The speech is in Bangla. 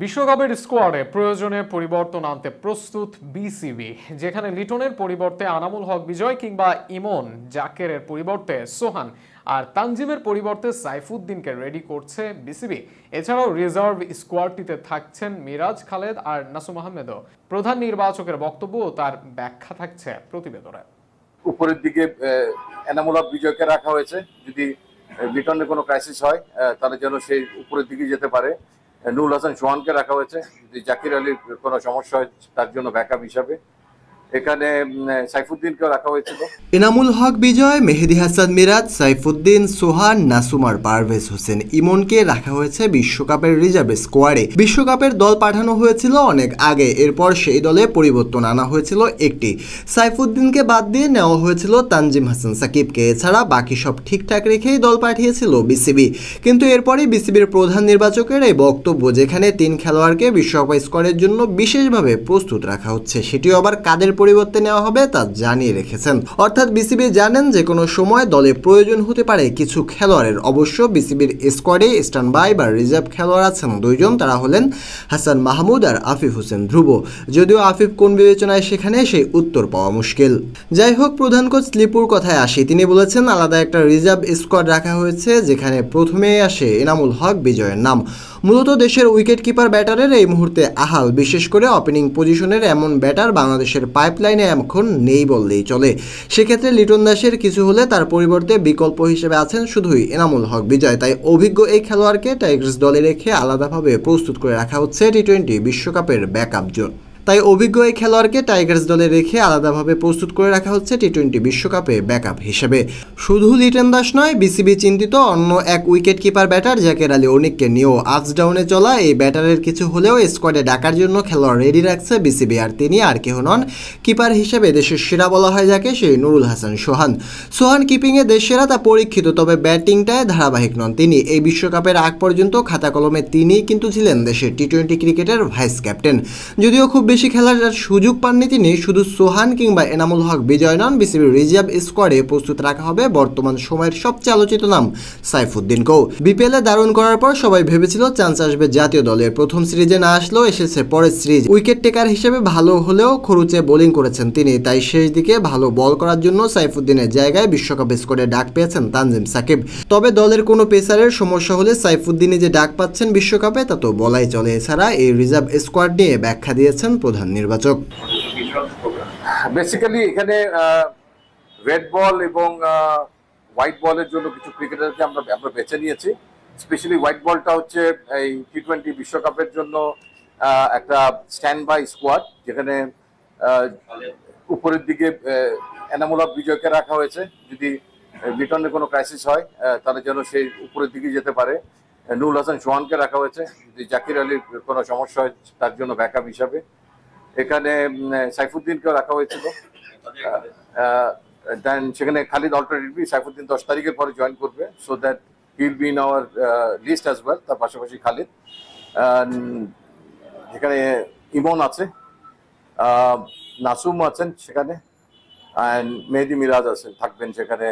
বিশ্বকাপের স্কোয়াডে প্রয়োজনে পরিবর্তন আনতে প্রস্তুত বিসিবি, যেখানে লিটনের পরিবর্তে আনামুল হক বিজয় কিংবা ইমন জাকেরের পরিবর্তে সোহান আর তানজিমের পরিবর্তে সাইফুদ্দিনকে রেডি করছে বিসিবি। এছাড়াও রিজার্ভ স্কোয়াডটিতে থাকছেন মিরাজ খালেদ আর নাসুম আহমেদও। প্রধান নির্বাচকের বক্তব্য তার ব্যাখ্যা থাকছে প্রতিবেদনে। উপরের দিকে এনামুল হক বিজয়কে রাখা হয়েছে। যদি লিটনের কোনো ক্রাইসিস হয় তাহলে যেন সেই উপরের দিকে যেতে পারে। নুরুল হাসান সোহানকে রাখা হয়েছে। যদি জাকির আলীর কোনো সমস্যা হয়, তার জন্য ব্যাকআপ হিসাবে। এখানে সাইফুদ্দিনকেও রাখা হয়েছিল। এনামুল হক বিজয়, মেহেদি হাসান মিরাজ, সাইফুদ্দিন সোহান, নাসুমার পারভেজ হোসেন ইমনকে রাখা হয়েছে বিশ্বকাপের রিজার্ভ স্কোয়াডে। বিশ্বকাপের দল পাঠানো হয়েছিল অনেক আগে, এরপর সেই দলে পরিবর্তন আনা হয়েছিল একটি। সাইফুদ্দিনকে বাদ দিয়ে নেওয়া হয়েছিল তানজিম হাসান সাকিবকে। এছাড়া বাকি সব ঠিকঠাক রেখেই দল পাঠিয়েছিল বিসিবি। কিন্তু এরপরই বিসিবির প্রধান নির্বাচকের এই বক্তব্য, যেখানে তিন খেলোয়াড়কে বিশ্বকাপ স্কোয়াডের জন্য বিশেষভাবে প্রস্তুত রাখা হচ্ছে, সেটিও আবার কাদের পরিবর্তে নেওয়া হবে তা জানিয়ে রেখেছেন। অর্থাৎ বিসিবি জানেন যে কোনো সময় দলে প্রয়োজন হতে পারে কিছু খেলোয়াড়ের। অবশ্য বিসিবির স্কোয়াডে স্ট্যান্ড বাই বা রিজার্ভ খেলোয়াড় আছেন দুইজন, তারা হলেন হাসান মাহমুদ আর আফিফ হোসেন ধ্রুব। যদিও আফিফ কোন বিবেচনায় সেখানে, সেই উত্তর পাওয়া মুশকিল। যাই হোক, প্রধান কোচ লিপুর কথায় আসি। তিনি বলেছেন, আলাদা একটা রিজার্ভ স্কোয়াড রাখা হয়েছে, যেখানে প্রথমেই আসে এনামুল হক, বিজয়ের নাম। মূলত দেশের উইকেট কিপার ব্যাটারের এই মুহূর্তে আহাল, বিশেষ করে ওপেনিং পজিশনের এমন ব্যাটার বাংলাদেশের পাইপলাইনে এখন নেই বললেই চলে। সেক্ষেত্রে লিটন দাসের কিছু হলে তার পরিবর্তে বিকল্প হিসেবে আছেন শুধুই এনামুল হক বিজয়। তাই অভিজ্ঞ এই খেলোয়াড়কে টাইগার্স দলে রেখে আলাদাভাবে প্রস্তুত করে রাখা হচ্ছে টি টোয়েন্টি বিশ্বকাপের ব্যাকআপ জোন। তাই অভিজ্ঞ এই খেলোয়াড়কে টাইগার্স দলে রেখে আলাদাভাবে প্রস্তুত করে রাখা হচ্ছে টি টোয়েন্টি বিশ্বকাপে ব্যাকআপ হিসেবে। শুধু লিটন দাস নয়, বিসিবি চিন্তিত অন্য এক wicket keeper batter Jaker Ali অনিককে নিয়েও আজ ডাউনে চলা এই ব্যাটারের কিছু হলেও স্কোয়াডে ডাকার জন্য খেলোয়াড় রেডি রাখছে বিসিবি। আর তিনি আর কেহ নন। কিপার হিসেবে দেশের সেরা বলা হয় যাকে সেই নুরুল হাসান সোহান। সোহান কিপিংয়ে দেশ সেরা তা পরীক্ষিত, তবে ব্যাটিংটায় ধারাবাহিক নন তিনি। এই বিশ্বকাপের আগ পর্যন্ত খাতা কলমে তিনি কিন্তু ছিলেন দেশের টি টোয়েন্টি ক্রিকেটের ভাইস ক্যাপ্টেন। যদিও খুব বেশি খেলার সুযোগ পাননি তিনি। শুধু সোহান কিংবা এনামুল হক বিজয় নন, বিসিবির রিজার্ভ স্কোয়াডে প্রস্তুত রাখা হবে বর্তমান সময়ের সবচেয়ে আলোচিত নাম সাইফুদ্দিনকেও বিপিএলে দারুণ করার পর সবাই ভেবেছিল চান্স আসবে জাতীয় দলের প্রথম সিরিজে না আসলেও এসেছে পরের সিরিজ। উইকেট টেকার হিসেবে ভালো হলেও খরুচে বোলিং করেছেন তিনি, তাই শেষ দিকে ভালো বল করার জন্য সাইফুদ্দিনের জায়গায় বিশ্বকাপ স্কোয়াডে ডাক পেয়েছেন তানজিম সাকিব। তবে দলের কোনো পেসারের সমস্যা হলে সাইফুদ্দিনে যে ডাক পাচ্ছেন বিশ্বকাপে, তা তো বলাই চলে। এছাড়া এই রিজার্ভ স্কোয়াড নিয়ে ব্যাখ্যা দিয়েছেন প্রধান নির্বাচক। বেসিক্যালি এখানে রেড বল এবং হোয়াইট বলের জন্য কিছু ক্রিকেটারকে আমরা আমরা বেছে নিয়েছি। স্পেশালি হোয়াইট বলটা হচ্ছে এই টি টোয়েন্টি বিশ্বকাপের জন্য একটা স্ট্যান্ড বাই স্কোয়াড যেখানে উপরের দিকে এনামুল হক বিজয়কে রাখা হয়েছে। যদি লিটনের কোনো ক্রাইসিস হয় তাহলে যেন সেই উপরের দিকে যেতে পারে। নুরুল হাসান সোহানকে রাখা হয়েছে। যদি জাকির আলীর কোনো সমস্যা হয়, তার জন্য ব্যাকআপ হিসাবে। এখানে সাইফুদ্দিনকেও রাখা হয়েছিল। দেন সেখানে খালিদ অল্টারনেটিভলি সাইফুদ্দিন দশ তারিখের পরে জয়েন করবে। So that he'll be in our list as well তার পাশাপাশি খালিদ। এখানে ইমন আছে নাসুম আছেন সেখানে। অ্যান্ড মেহেদি মিরাজ আছেন, থাকবেন সেখানে।